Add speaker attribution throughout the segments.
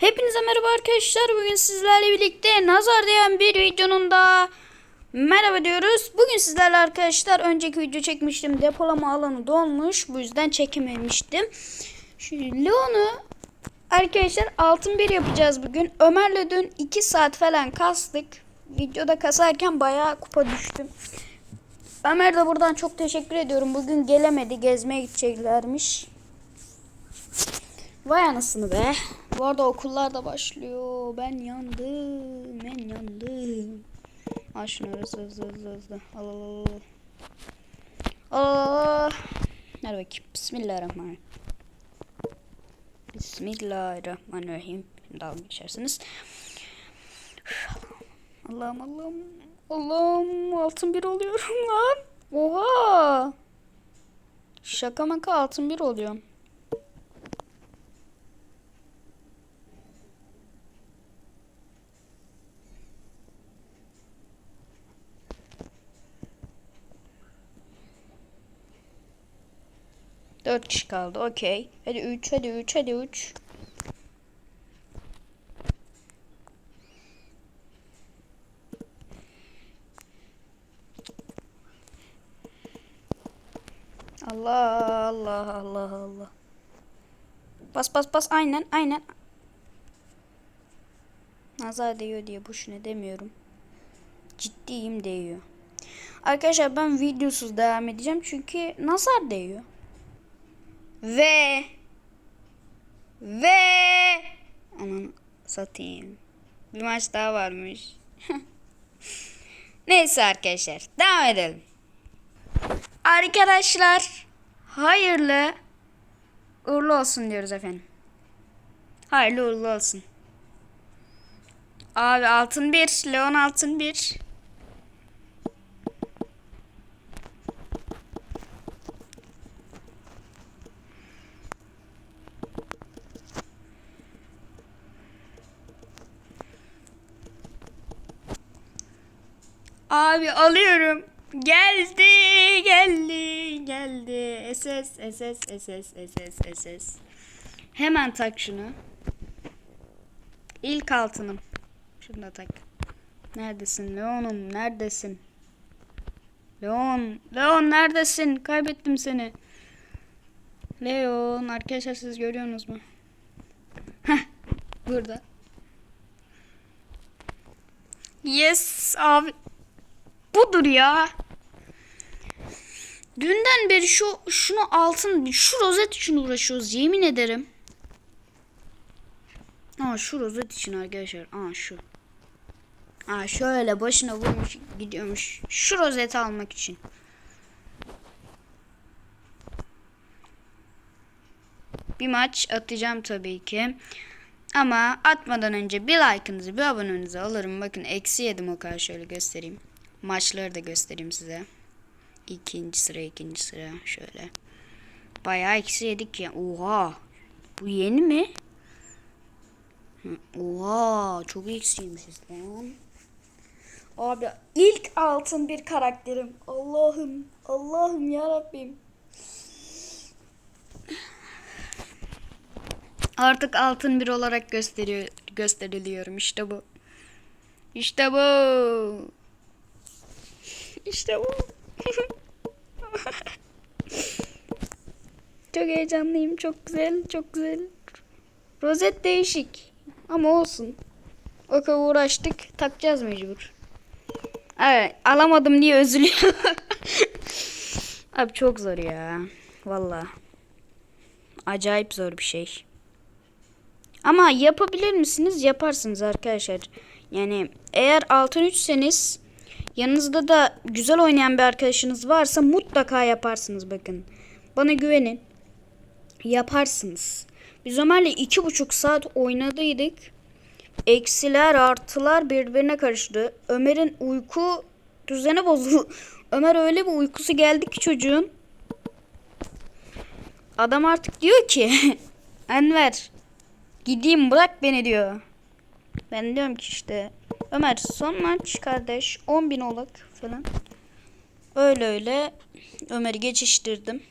Speaker 1: Hepinize merhaba arkadaşlar. Bugün sizlerle birlikte nazar değen bir videonun da merhaba diyoruz. Bugün sizlerle arkadaşlar önceki video çekmiştim. Depolama alanı dolmuş. Bu yüzden çekememiştim. Şu Leon'u arkadaşlar altın bir yapacağız bugün. Ömer'le dün 2 saat falan kastık. Videoda kasarken bayağı kupa düştüm. Ömer de buradan çok teşekkür ediyorum. Bugün gelemedi. Gezmeye gideceklermiş. Vay anasını be. Bu arada okullar da başlıyor. Ben yandım. Ben yandım. Al şunu hızlı hızlı hızlı hızlı. Al al al. Al. Hadi bakayım. Bismillahirrahmanirrahim. Bismillahirrahmanirrahim. Şimdi dalga geçersiniz. Allah'ım Allah'ım. Allah'ım altın bir oluyorum lan. Oha. Şaka maka altın bir oluyorum. Dört kişi kaldı. Okey. Hadi üç, hadi üç, hadi üç. Allah Allah Allah Allah. Bas bas bas aynen aynen. Nazar değiyor diye boşuna demiyorum. Ciddiyim değiyor. Arkadaşlar ben videosuz devam edeceğim çünkü nazar değiyor. Ve ve aman satayım. Bir maç daha varmış. Neyse arkadaşlar devam edelim. Arkadaşlar hayırlı uğurlu olsun diyoruz efendim. Hayırlı uğurlu olsun. Abi altın bir, Leon altın bir. Abi alıyorum. Geldi, geldi, geldi. SS, SS, SS, SS, SS. Hemen tak şunu. İlk altınım. Şunu da tak. Neredesin Leon'um? Neredesin? Leon, Leon neredesin? Kaybettim seni. Leon, arkadaşlar siz görüyorsunuz mu? Heh, burada. Yes abi. Budur ya. Dünden beri şu şunu altın şu rozet için uğraşıyoruz yemin ederim. Aa şu rozet için arkadaşlar. Aa şu. Aa şöyle başına vurmuş gidiyormuş. Şu rozeti almak için. Bir maç atacağım tabii ki. Ama atmadan önce bir like'ınızı bir abonenizi alırım. Bakın eksi yedim o kadar şöyle göstereyim. Maçları da göstereyim size. İkinci sıra ikinci sıra şöyle. Bayağı eksi yedik ya. Oha. Bu yeni mi? Oha çok eksiymişiz lan. Abi ilk altın bir karakterim. Allah'ım. Allah'ım ya Rabbim. Artık altın bir olarak gösteriyor gösteriliyorum. İşte bu. İşte bu. İşte bu. çok heyecanlıyım. Çok güzel. Çok güzel. Rozet değişik. Ama olsun. O kadar uğraştık. Takacağız mecbur. Evet. Alamadım diye üzülüyor. Abi çok zor ya. Valla. Acayip zor bir şey. Ama yapabilir misiniz? Yaparsınız arkadaşlar. Yani eğer altın 3'seniz yanınızda da güzel oynayan bir arkadaşınız varsa mutlaka yaparsınız bakın. Bana güvenin. Yaparsınız. Biz Ömer'le iki buçuk saat oynadıydık. Eksiler artılar birbirine karıştı. Ömer'in uyku düzeni bozuldu. Ömer öyle bir uykusu geldi ki çocuğun. Adam artık diyor ki Enver gideyim bırak beni diyor. Ben diyorum ki işte Ömer son maç kardeş 10 bin olak falan. Öyle öyle Ömer'i geçiştirdim.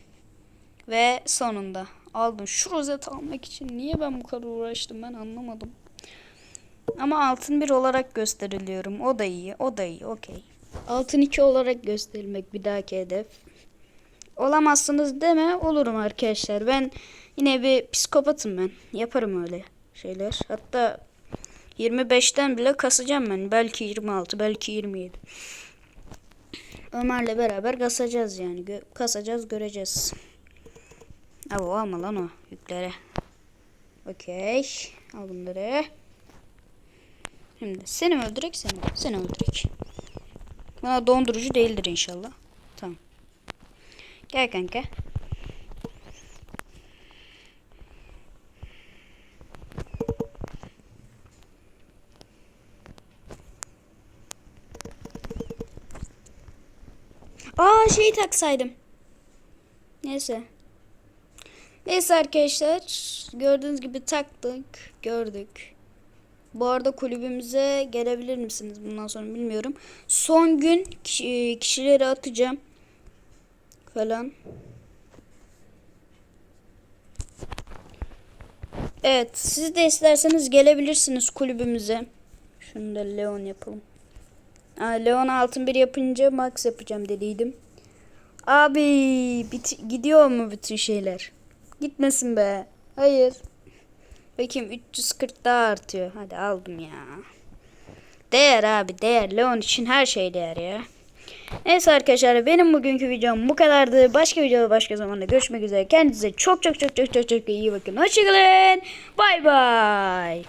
Speaker 1: Ve sonunda aldım. Şu rozet almak için niye ben bu kadar uğraştım ben anlamadım. Ama altın bir olarak gösteriliyorum. O da iyi. O da iyi. Okey. Altın 2 olarak gösterilmek bir dahaki hedef. Olamazsınız deme. Olurum arkadaşlar. Ben yine bir psikopatım ben. Yaparım öyle şeyler. Hatta 25'ten bile kasacağım ben. Belki 26, belki 27. Ömer'le beraber kasacağız yani. Gö- kasacağız, göreceğiz. Abi o alma lan o yüklere. Okey. Al bunları. Şimdi seni mi öldürek seni? Seni öldürek. Bana dondurucu değildir inşallah. Tamam. Gel kanka. Aa şeyi taksaydım. Neyse. Neyse arkadaşlar. Gördüğünüz gibi taktık. Gördük. Bu arada kulübümüze gelebilir misiniz bundan sonra bilmiyorum. Son gün kişi- kişileri atacağım. Falan. Evet siz de isterseniz gelebilirsiniz kulübümüze. Şunu da Leon yapalım. Leon altın bir yapınca max yapacağım dediydim. Abi bit- gidiyor mu bütün şeyler? Gitmesin be. Hayır. Bakayım 340 daha artıyor. Hadi aldım ya. Değer abi değer. Leon için her şey değer ya. Neyse arkadaşlar benim bugünkü videom bu kadardı. Başka videoda başka zamanda görüşmek üzere. Kendinize çok çok çok çok çok çok iyi bakın. Hoşçakalın. Bay bay.